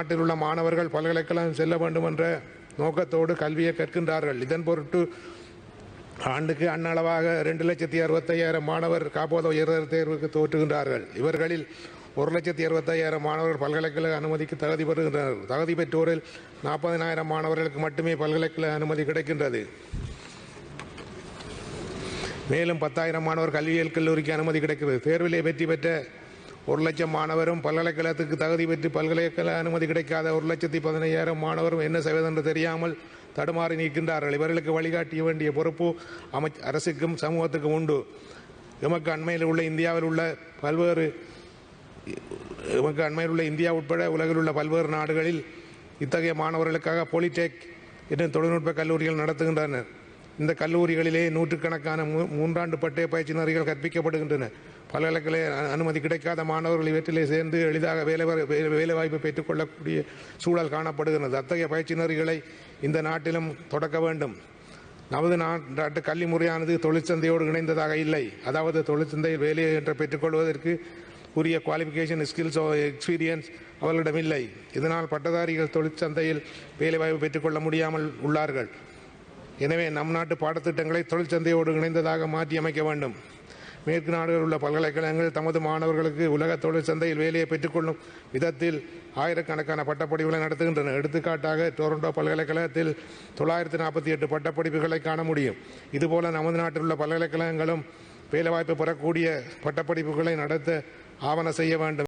நாட்டில் உள்ள மாணவர்கள் பல்கலைக்கழகம் செல்ல வேண்டும் என்ற நோக்கத்தோடு கல்வியை கற்கின்றார்கள். இதன் பொருட்டு ஆண்டுக்கு அன்னளவாக ரெண்டு லட்சத்தி அறுபத்தையாயிரம் மாணவர் காப்போத உயர்தர தேர்வுக்கு தோற்றுகின்றார்கள். இவர்களில் ஒரு லட்சத்தி அறுபத்தையாயிரம் மாணவர்கள் பல்கலைக்கழக அனுமதிக்கு தகுதி பெறுகின்றனர். தகுதி பெற்றோரில் நாற்பதினாயிரம் மாணவர்களுக்கு மட்டுமே பல்கலைக்கழக அனுமதி கிடைக்கின்றது. மேலும் பத்தாயிரம் மாணவர் கல்வியியல் கல்லூரிக்கு அனுமதி கிடைக்கிறது. தேர்விலே வெற்றி பெற்ற ஒரு லட்சம் மாணவரும் பல்கலைக்கழகத்துக்கு தகுதி பெற்று பல்கலைக்கழக அனுமதி கிடைக்காத ஒரு லட்சத்தி பதினையாயிரம் மாணவரும் என்ன செய்வதென்று தெரியாமல் தடுமாறி நிற்கின்றார்கள். இவர்களுக்கு வழிகாட்டிய வேண்டிய பொறுப்பு அமை அரசுக்கும் சமூகத்துக்கும் உண்டு. எமக்கு அண்மையில் உள்ள இந்தியாவில் உள்ள பல்வேறு எமக்கு அண்மையில் உள்ள இந்தியா உட்பட உலகில் உள்ள பல்வேறு நாடுகளில் இத்தகைய மாணவர்களுக்காக பாலிடெக் என்னும் தொழில்நுட்ப கல்லூரிகள் நடத்துகின்றனர். இந்த கல்லூரிகளிலே நூற்றுக்கணக்கான மூ- மூன்றாண்டு பட்டய பயிற்சி நெறிகள் கற்பிக்கப்படுகின்றன. பல்கலைக்கழக அனுமதி கிடைக்காத மாணவர்கள் இவற்றிலே சேர்ந்து எளிதாக வேலை வே- வேலைவாய்ப்பு பெற்றுக்கொள்ளக்கூடிய சூழல் காணப்படுகிறது அத்தகைய பயிற்சி நெறிகளை இந்த நாட்டிலும் தொடக்க வேண்டும். நமது நாட்டு கல்வி முறையானது தொழிற்சந்தையோடு இணைந்ததாக இல்லை. அதாவது தொழிற்சந்தையில் வேலை என்ற பெற்றுக்கொள்வதற்கு உரிய குவாலிஃபிகேஷன் ஸ்கில்ஸ் எக்ஸ்பீரியன்ஸ் அவர்களிடம் இல்லை. இதனால் பட்டதாரிகள் தொழிற்சந்தையில் வேலைவாய்ப்பு பெற்றுக்கொள்ள முடியாமல் உள்ளார்கள். எனவே நம் நாட்டு பாடத்திட்டங்களை தொழிற்சந்தையோடு இணைந்ததாக மாற்றி அமைக்க வேண்டும். மேற்கு நாடுகளில் உள்ள பல்கலைக்கழகங்கள் தமது மாணவர்களுக்கு உலக தொழிற்சந்தையில் வேலையை பெற்றுக்கொள்ளும் விதத்தில் ஆயிரக்கணக்கான பட்டப்படிப்புகளை நடத்துகின்றன. எடுத்துக்காட்டாக டொரண்டோ பல்கலைக்கழகத்தில் தொள்ளாயிரத்தி நாற்பத்தி எட்டு பட்டப்படிப்புகளை காண முடியும். இதுபோல நமது நாட்டில் உள்ள பல்கலைக்கழகங்களும் வேலைவாய்ப்பு பெறக்கூடிய பட்டப்படிப்புகளை நடத்த ஆவண செய்ய வேண்டும்.